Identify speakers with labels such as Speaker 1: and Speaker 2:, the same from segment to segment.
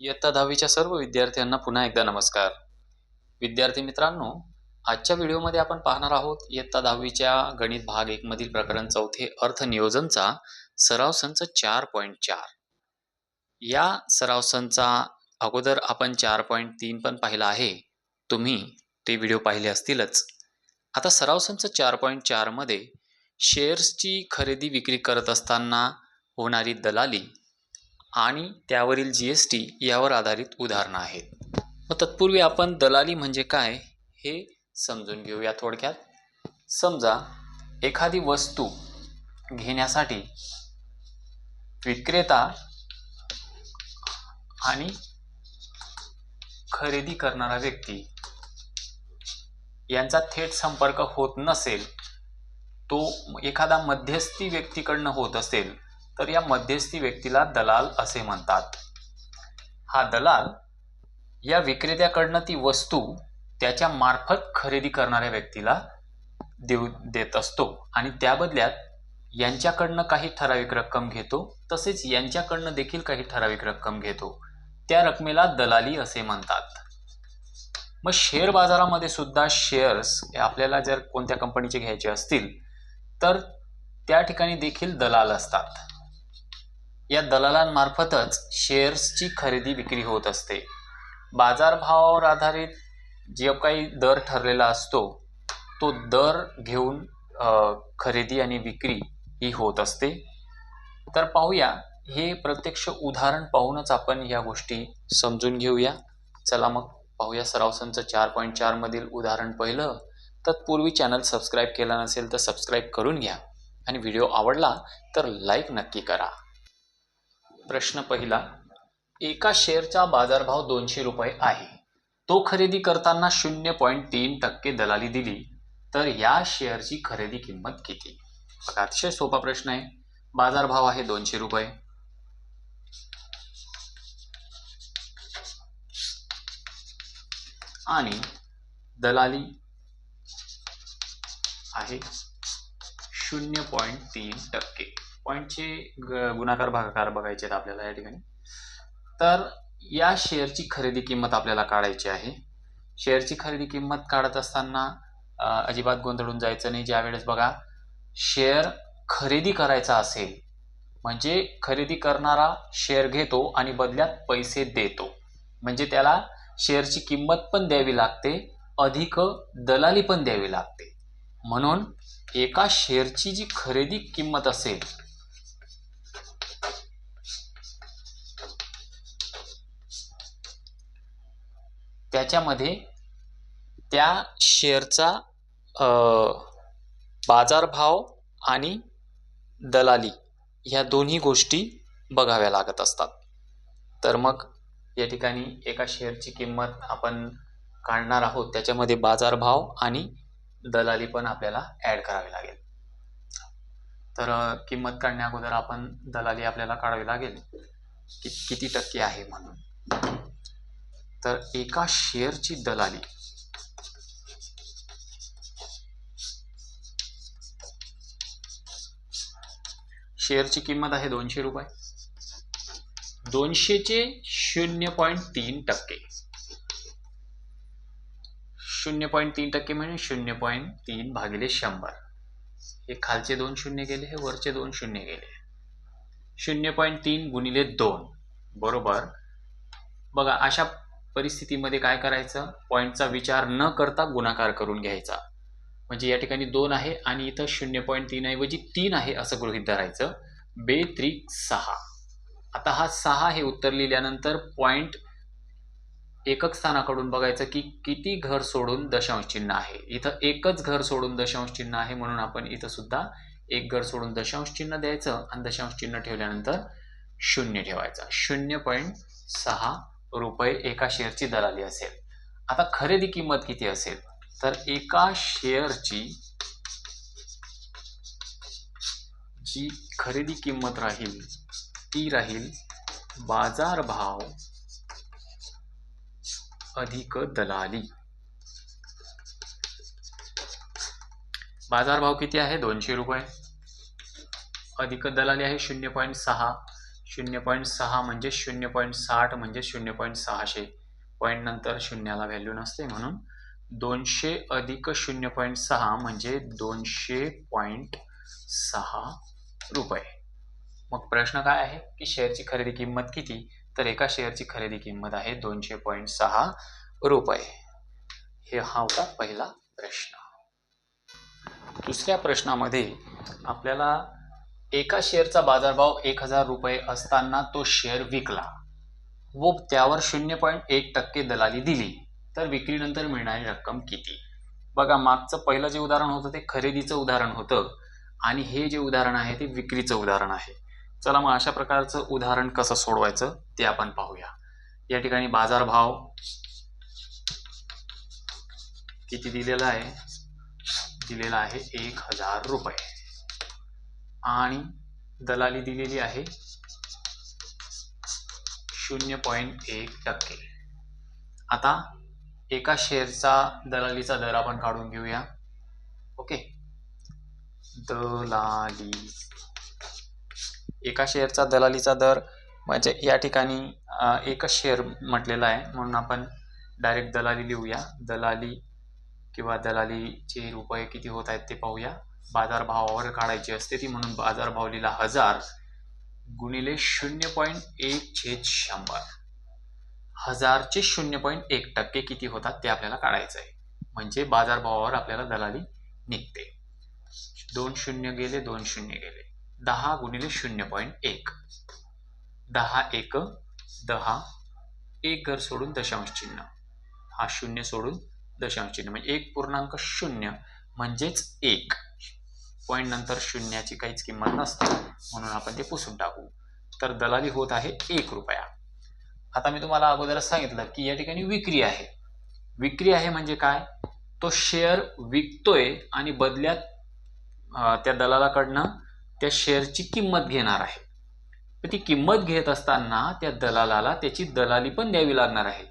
Speaker 1: इयत्ता दहावीच्या सर्व विद्यार्थ्यांना पुन्हा एकदा नमस्कार. विद्यार्थी मित्रांनो आजच्या व्हिडिओमध्ये आपण पाहणार आहोत इयत्ता दहावीच्या गणित भाग एक मधील प्रकरण चौथे अर्थ नियोजनचा सराव संच चार पॉईंट चार. या सराव संचा अगोदर आपण चार पॉईंट तीन पण पाहिला आहे. तुम्ही ते व्हिडिओ पाहिले असतीलच. आता सराव संच चार पॉईंट चारमध्ये शेअर्सची खरेदी विक्री करत असताना होणारी दलाली आणि त्यावरील जी एस टी यावर आधारित उदाहरणं आहेत. मग तत्पूर्वी आपण दलाली म्हणजे काय हे समजून घेऊया थोडक्यात. समजा एखादी वस्तू घेण्यासाठी विक्रेता आणि खरेदी करणारा व्यक्ती यांचा थेट संपर्क होत नसेल तो एखादा मध्यस्थी व्यक्तीकडनं होत असेल तर या मध्यस्थी व्यक्तीला दलाल असे म्हणतात. हा दलाल या विक्रेत्याकडनं ती वस्तू त्याच्या मार्फत खरेदी करणाऱ्या व्यक्तीला देऊ देत असतो आणि त्या बदल्यात यांच्याकडनं काही ठराविक रक्कम घेतो तसेच यांच्याकडनं देखील काही ठराविक रक्कम घेतो. त्या रकमेला दलाली असे म्हणतात. मग शेअर बाजारामध्ये सुद्धा शेअर्स आपल्याला जर कोणत्या कंपनीचे घ्यायचे असतील तर त्या ठिकाणी देखील दलाल असतात. या दलालांमार्फतच शेअर्सची खरेदी विक्री होत असते. बाजारभावावर आधारित जे काही दर ठरलेला असतो तो दर घेऊन खरेदी आणि विक्री ही होत असते. तर पाहूया हे प्रत्यक्ष उदाहरण पाहूनच आपण या गोष्टी समजून घेऊया. चला मग पाहूया सराव संच चार पॉईंट चारमधील उदाहरण पहिलं. तत्पूर्वी चॅनल सबस्क्राईब केला नसेल तर सबस्क्राईब करून घ्या. आणि व्हिडिओ आवडला तर लाईक नक्की करा. प्रश्न पहिला एका शेअरचा बाजारभाव दोनशे रुपये आहे. तो खरेदी करताना शून्य पॉईंट तीन टक्के दलाली दिली तर या शेअरची खरेदी किंमत किती? बघा अतिशय सोपा प्रश्न आहे. बाजारभाव आहे दोनशे रुपये. आणि दलाली आहे शून्य पॉईंट तीन टक्के. पॉईंटचे ग- गुणाकार भागाकार बघायचे आहेत आपल्याला या ठिकाणी. तर या शेअरची खरेदी किंमत आपल्याला काढायची आहे. शेअरची खरेदी किंमत काढत असताना अजिबात गोंधळून जायचं नाही. ज्यावेळेस बघा शेअर खरेदी करायचा असेल म्हणजे खरेदी करणारा शेअर घेतो आणि बदल्यात पैसे देतो. म्हणजे त्याला शेअरची किंमत पण द्यावी लागते अधिक दलाली पण द्यावी लागते. म्हणून एका शेअरची जी खरेदी किंमत असेल त्याच्यामध्ये त्या शेअरचा बाजारभाव आणि दलाली ह्या दोन्ही गोष्टी बघाव्या लागत असतात. तर मग या ठिकाणी एका शेअरची किंमत आपण काढणार आहोत. त्याच्यामध्ये बाजारभाव आणि दलाली पण आपल्याला ॲड करावी लागेल. तर किंमत काढण्या अगोदर आपण दलाली आपल्याला काढावी लागेल. की किती टक्के आहे म्हणून. तर एका शेअरची दलाली. शेअरची किंमत आहे दोनशे रुपये. दोनशेचे शून्य पॉईंट तीन टक्के. शून्य पॉईंट तीन टक्के म्हणजे शून्य पॉईंट तीन भागिले शंभर. हे खालचे दोन शून्य गेले हे वरचे दोन शून्य गेले. शून्य पॉईंट तीन गुणिले दोन. बरोबर? बघा अशा परिस्थितीमध्ये काय करायचं? पॉईंटचा विचार न करता गुणाकार करून घ्यायचा. म्हणजे या ठिकाणी दोन आहे आणि इथं शून्य पॉईंट तीन ऐवजी तीन आहे असं गृहित धरायचं. बे त्रिक सहा. आता हा सहा हे उत्तर लिहिल्यानंतर पॉईंट एकक स्थानाकडून बघायचं की किती घर सोडून दशांश चिन्ह आहे. इथं एकच घर सोडून दशांश चिन्ह आहे म्हणून आपण इथं सुद्धा एक घर सोडून दशांश चिन्ह द्यायचं आणि दशांश चिन्ह ठेवल्यानंतर शून्य ठेवायचं. शून्य पॉईंट सहा रुपये एका शेअरची दलाली असेल. आता खरेदी किंमत किती असेल? तर एका शेअरची जी खरेदी किंमत राहील ती राहील बाजारभाव अधिक दलाली. बाजारभाव किती आहे? दोनशे रुपये. अधिक दलाली आहे शून्य पॉईंट सहा. शून्य पॉईंट सहा म्हणजे शून्य पॉईंट साठ म्हणजे शून्य पॉईंट सहाशे. पॉईंट नंतर शून्याला व्हॅल्यू नसते म्हणून दोनशे अधिक शून्य पॉईंट सहा म्हणजे दोनशे पॉईंट सहा रुपये. मग प्रश्न काय आहे? की शेअरची खरेदी किंमत किती? तर एका शेअरची खरेदी किंमत आहे दोनशे पॉईंट सहा रुपये. हे हा होता पहिला प्रश्न. दुसऱ्या प्रश्नामध्ये आपल्याला एका शेअरचा बाजारभाव एक हजार रुपये असताना तो शेअर विकला. व त्यावर शून्य पॉईंट एक टक्के दलाली दिली. तर विक्रीनंतर मिळणारी रक्कम किती? बघा मागचं पहिलं जे उदाहरण होतं ते खरेदीचं उदाहरण होतं. आणि हे जे उदाहरण आहे ते विक्रीचं उदाहरण आहे. चला मग अशा प्रकारचं उदाहरण कसं सोडवायचं ते आपण पाहूया. या ठिकाणी बाजारभाव किती दिलेला आहे? दिलेला आहे एक हजार रुपये. आणि दलाली दिलेली आहे. शून्य पॉईंट एक टक्के. आता एका शेअरचा दलालीचा दर आपण काढून घेऊया. ओके? दलाली. एका शेअरचा दलालीचा दर म्हणजे या ठिकाणी एकच शेअर म्हटलेला आहे. म्हणून आपण डायरेक्ट दलाली लिहूया. दलाली किंवा दलालीचे रुपये किती होत आहेत ते पाहूया. बाजारभावावर काढायची असते ती म्हणून बाजारभाव लिहिला हजार गुणिले शून्य पॉईंट एक छेद शंभर. हजारचे शून्य पॉईंट एक टक्के किती होतात ते आपल्याला काढायचं आहे म्हणजे बाजारभावावर आपल्याला दलाली निघते. दोन शून्य गेले दोन शून्य गेले. दहा गुणिले शून्य पॉईंट एक. दहा एक दहा. एक घर सोडून दशांश चिन्ह. हा शून्य सोडून दशांश चिन्ह. म्हणजे एक पूर्णांक शून्य म्हणजेच एक. पॉईंट नंतर शून्याची काहीच किंमत नसते म्हणून आपण ते पुसून टाकू. तर दलाली होत आहे एक रुपया. आता मी तुम्हाला अगोदरच सांगितलं की या ठिकाणी विक्री आहे. विक्री आहे म्हणजे काय? तो शेअर विकतोय आणि बदल्यात त्या दलालाकडनं त्या शेअरची किंमत घेणार आहे. ती किंमत घेत असताना त्या दलालाला त्याची दलाली पण द्यावी लागणार आहे.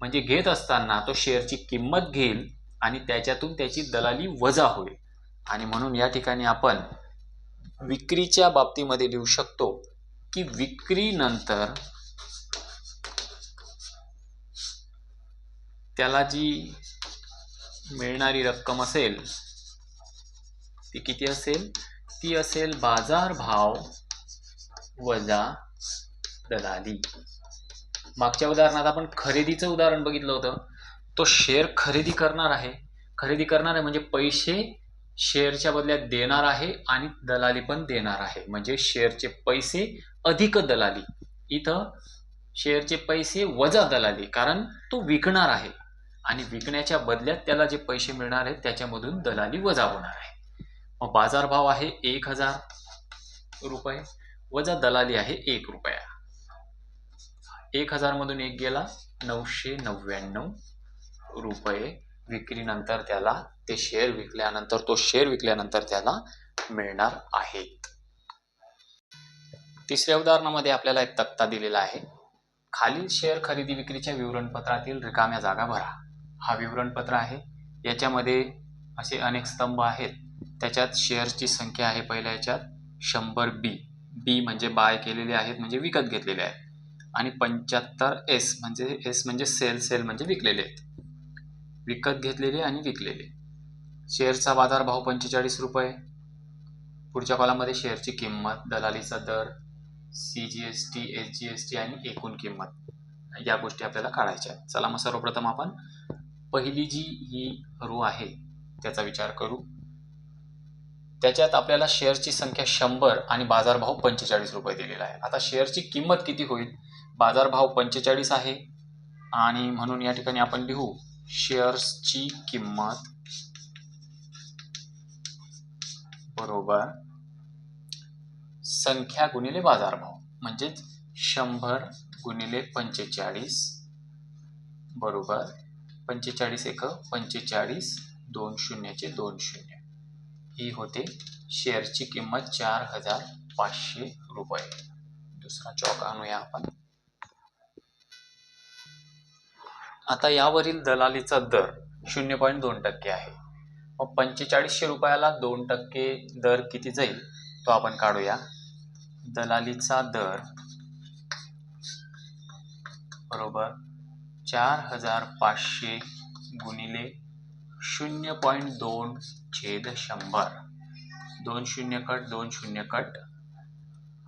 Speaker 1: म्हणजे घेत असताना तो शेअरची किंमत घेईल आणि त्याच्यातून त्याची दलाली वजा होईल. आणि म्हणून या ठिकाणी आपण विक्रीच्या बाबतीमध्ये लिहू शकतो की विक्रीनंतर त्याला जी मिळणारी रक्कम असेल ती किती असेल? ती असेल बाजारभाव वजा दलाली. मागच्या उदाहरणात आपण खरेदीचं उदाहरण बघितलं होतं. तो शेअर खरेदी करणार आहे. खरेदी करणार आहे म्हणजे पैसे शेअरच्या बदल्यात देणार आहे आणि दलाली पण देणार आहे. म्हणजे शेअरचे पैसे अधिक दलाली. इथं शेअरचे पैसे वजा दलाली कारण तो विकणार आहे. आणि विकण्याच्या बदल्यात त्याला जे पैसे मिळणार आहेत त्याच्यामधून दलाली वजा होणार आहे. मग बाजारभाव आहे एक हजार रुपये वजा दलाली आहे एक रुपया. एक हजार मधून एक गेला नऊशे नव्याण्णव रुपये. विक्रीनंतर त्याला ते शेअर विकल्यानंतर तो शेअर विकल्यानंतर त्याला मिळणार आहेत तिसऱ्या उदाहरणामध्ये आपल्याला एक तक्ता दिलेला आहे. खालील शेअर खरेदी विक्रीच्या विवरणपत्रातील रिकाम्या जागा भरा. हा विवरणपत्र आहे. याच्यामध्ये असे अनेक स्तंभ आहेत. त्याच्यात शेअर्सची संख्या आहे पहिल्या याच्यात शंभर बी बी म्हणजे बाय केलेले आहेत म्हणजे विकत घेतलेले आहेत. आणि पंच्याहत्तर एस म्हणजे एस म्हणजे सेल सेल म्हणजे विकलेले आहेत. विकत घेतलेले आणि विकलेले. शेअरचा बाजारभाव पंचेचाळीस रुपये. पुढच्या कॉलामध्ये शेअरची किंमत दलालीचा दर C G S T S G S T आणि एकूण किंमत. या गोष्टी आपल्याला काढायच्या आहेत. चला मग सर्वप्रथम आपण पहिली जी ही रू आहे त्याचा विचार करू. त्याच्यात आपल्याला शेअरची संख्या शंभर आणि बाजारभाव पंचेचाळीस रुपये दिलेला आहे. आता शेअरची किंमत किती होईल? बाजारभाव पंचेचाळीस आहे. आणि म्हणून या ठिकाणी आपण लिहू. शेअर्सची किंमत बरोबर संख्या गुणिले बाजारभाव म्हणजेच शंभर गुणिले पंचेचाळीस बरोबर पंचेचाळीस एक पंचेचाळीस दोन शून्याचे दोन शून्य. ही होते शेअरची किंमत चार हजार पाचशे रुपये. दुसरा चौक आणूया आपण. आता यावरील दलालीचा दर शून्य पॉईंट दोन टक्के आहे. मग पंचेचाळीसशे रुपयाला दोन टक्के दर किती जाईल तो आपण काढूया. दलालीचा दर बरोबर चार हजार पाचशे गुणिले शून्य पॉईंट दोन छेद शंभर. दोन शून्य कट दोन शून्य कट.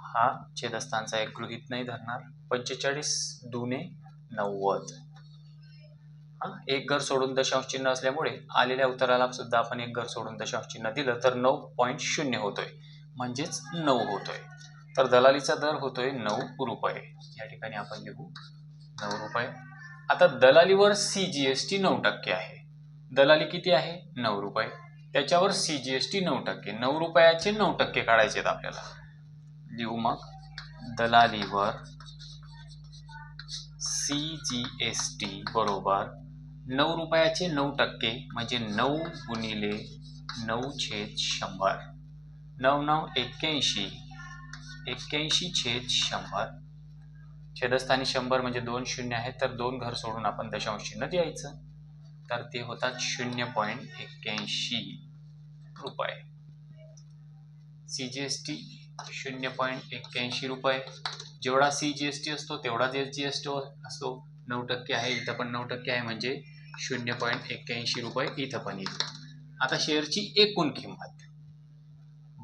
Speaker 1: हा छेदस्थानचा एक गृहित नाही धरणार. पंचेचाळीस दुने नव्वद. एक घर सोडून दशांश चिन्ह असल्यामुळे आलेल्या उत्तराला सुद्धा आपण एक घर सोडून दशांश चिन्ह दिलं तर नऊ पॉईंट शून्य होतोय. म्हणजेच नऊ होतोय. तर दलालीचा दर होतोय नऊ रुपये. या ठिकाणी आपण लिहू नऊ रुपये. आता दलालीवर सी जी एस टी नऊ टक्के आहे. दलाली किती आहे? नऊ रुपये. त्याच्यावर सी जी एस टी नऊ टक्के. नऊ रुपयाचे नऊ टक्के काढायचे आहेत आपल्याला. लिहू मग. दलालीवर सी जी एस टी बरोबर नऊ रुपयाचे नऊ टक्के म्हणजे नऊ गुणिले नऊ छेद शंभर. नऊ नऊ एक्क्याऐंशी. एक्क्याऐंशी छेद शंभर. छेदस्थानी शंभर म्हणजे दोन शून्य आहे तर दोन घर सोडून आपण दशांश चिन्ह द्यायचं. तर ते होतात शून्य पॉईंट एक्क्याऐंशी रुपये. सी जी एस टी शून्य पॉईंट एक्क्याऐंशी रुपये. जेवढा सी जी एस टी असतो तेवढाच एस जी एस टी असतो. नऊ टक्के आहे इथं पण नऊ टक्के आहे म्हणजे शून्य पॉईंट एक्क्याऐंशी रुपये इथं पण येईल. आता शेअरची एकूण किंमत.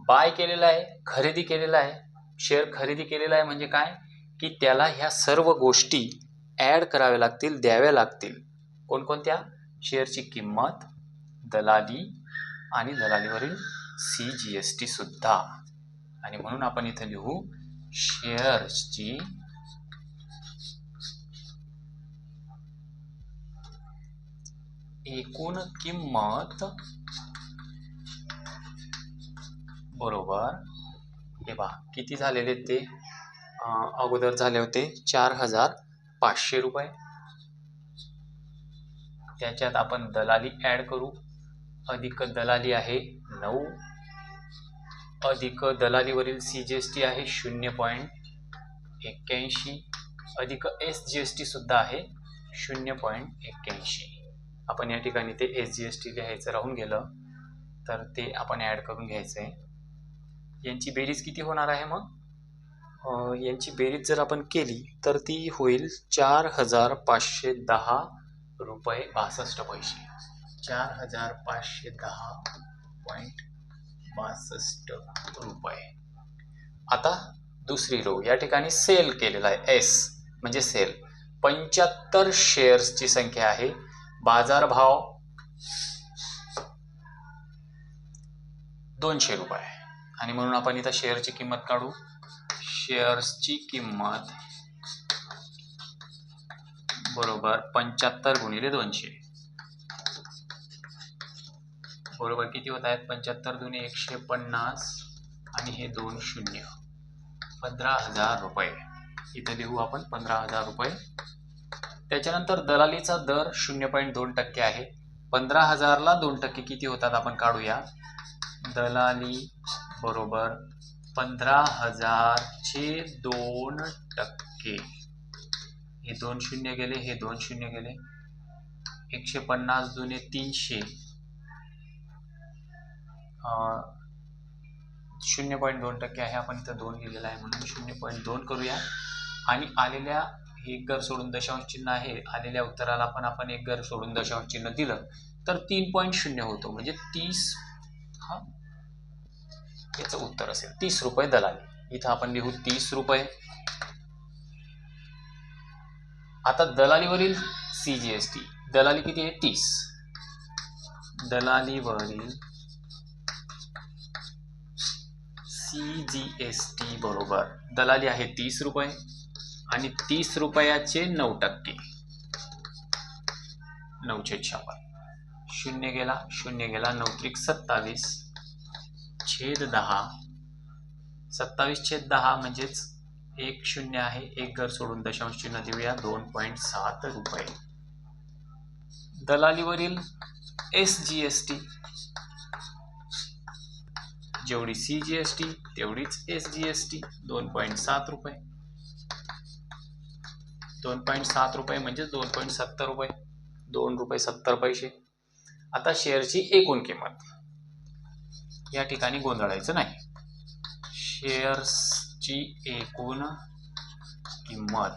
Speaker 1: बाय केलेला आहे खरेदी केलेला आहे. शेअर खरेदी केलेला आहे म्हणजे काय? की त्याला ह्या सर्व गोष्टी ॲड कराव्या लागतील द्याव्या लागतील. कोणकोणत्या? शेअरची किंमत दलाली आणि दलालीवरील सी जी एस टी सुद्धा. आणि म्हणून आपण इथं लिहू शेअर्सची एकूण किंमत बरोबर. हे पहा किती झालेले ते? अगोदर झाले होते चार हजार पाचशे रुपये. त्याच्यात आपण दलाली ॲड करू. अधिक दलाली आहे नऊ. अधिक दलालीवरील सी जी एस टी आहे शून्य पॉईंट एक्क्याऐंशी. अधिक एस जी एस टी सुद्धा आहे शून्य पॉईंट एक्क्याऐंशी. आपण या ठिकाणी ते एस जी एस टी लिहायचं राहून गेलं तर ते आपण ॲड करून घ्यायचं आहे यांची बेरीज किती होणार आहे मग? यांची बेरीज जर आपण केली तर ती होईल चार हजार पाचशे दहा रुपये बासष्ट पैसे. चार हजार पाचशे दहा पॉईंट बासष्ट रुपये. आता दुसरी रो या ठिकाणी सेल केलेला आहे एस म्हणजे सेल पंच्याहत्तर शेअर्सची संख्या आहे. बाजारभाव दोनशे रुपये आणि म्हणून आपण इथं शेअरची किंमत काढू. शेअर्सची किंमत बरोबर पंच्याहत्तर गुणिले दोनशे. बरोबर किती होत आहेत? पंच्याहत्तर दोन्ही एकशे पन्नास आणि हे दोन शून्य. पंधरा हजार रुपये. इथं लिहू आपण पंधरा हजार रुपये. त्याच्यानंतर दलालीचा दर शून्य पॉईंट दोन टक्के आहे. पंधरा हजारला दोन टक्के किती होतात आपण काढूया. दलाली बरोबर पंधरा हजारचे दोन टक्के. हे दोन शून्य गेले हे दोन शून्य गेले. एकशे पन्नास दुने तीनशे. शून्य पॉईंट दोन टक्के आहे. आपण इथं दोन लिहिलेलं आहे म्हणून शून्य पॉईंट दोन करूया. आणि आलेल्या एक घर सोडून दशांश चिन्ह आहे आलेल्या उत्तराला पण आपण एक घर सोडून दशांश चिन्ह दिलं तर तीन पॉईंट शून्य होतो. म्हणजे तीस हा? याचं उत्तर असेल. तीस रुपये दलाली. इथं आपण लिहू तीस रुपये. आता दलालीवरील सी जी एस टी दलाली किती आहे? तीस. दलालीवरील सी जी एस टी बरोबर. दलाली आहे तीस रुपये. आणि तीस रुपयाचे नऊ टक्के. नऊशे छप्पन. शून्य गेला शून्य गेला नऊ त्रिक सत्तावीस. छेद दहा. सत्तावीस छेद दहा म्हणजेच एक शून्य आहे. एक घर सोडून दशांश चिन्ह देऊया. दोन पॉईंट सात रुपये. दलालीवरील एस जी एस टी. जेवढी सी जी एस टी तेवढीच एस जी एस टी. दोन पॉईंट सात रुपये. दोन पॉईंट सात रुपये म्हणजे दोन पॉईंट सत्तर रुपये. दोन रुपये सत्तर पैसे. आता शेअरची एकूण किंमत. या ठिकाणी गोंधळायचं नाही. शेअर्सची एकूण किंमत.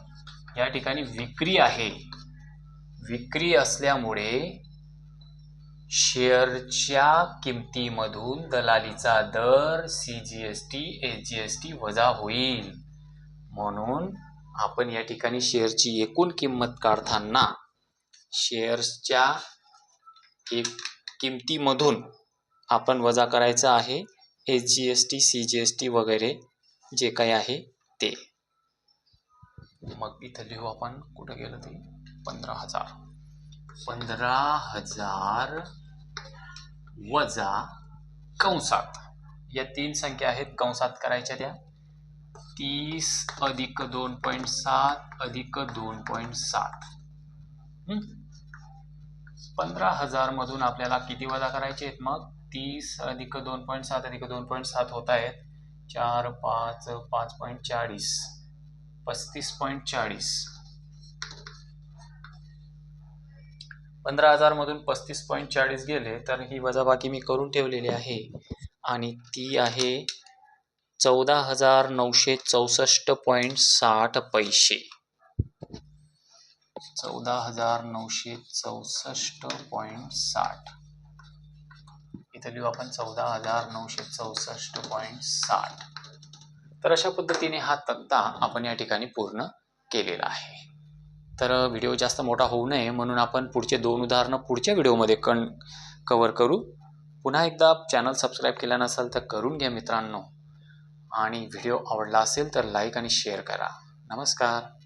Speaker 1: या ठिकाणी विक्री आहे. विक्री असल्यामुळे शेअरच्या किमतीमधून दलालीचा दर C G S T S G S T वजा होईल. म्हणून आपण या ठिकाणी शेअरची एकूण किंमत काढताना शेअर्सच्या एक किमतीमधून आपण वजा करायचं आहे. S G S T C G S T वगैरे जे काही आहे ते. मग इथं लिहू आपण. कुठं गेलं ते? पंधरा हजार. पंधरा हजार वजा कंसात. या तीन संख्या आहेत. कंसात करायच्या त्या. तीस अधिक दोन पॉईंट सात अधिक दोन पॉईंट सात. पंधरा हजार मधून आपल्याला किती वजा करायचे आहेत मग? तीस अधिक दोन पॉईंट सात अधिक दोन पॉईंट सात होत आहेत. चार पाच पाच पॉईंट चाळीस. पस्तीस पॉईंट चाळीस. पंधरा हजार मधून पस्तीस पॉईंट चाळीस गेले तर ही वजाबाकी मी करून ठेवलेली आहे. आणि ती आहे चौदा हजार नऊशे चौसष्ट पॉईंट साठ पैसे. चौदा हजार नऊशे चौसष्ट पॉईंट साठ. इथं लिहू आपण चौदा हजार नऊशे चौसष्ट पॉईंट साठ. तर अशा पद्धतीने हा तक्ता आपण या ठिकाणी पूर्ण केलेला आहे. तर व्हिडिओ जास्त मोठा होऊ नये म्हणून आपण पुढचे दोन उदाहरणं पुढच्या व्हिडिओमध्ये कण कवर करू. पुन्हा एकदा चॅनल सबस्क्राईब केला नसेल तर करून घ्या मित्रांनो. आणि व्हिडिओ आवडला असेल तर लाईक आणि शेअर करा. नमस्कार.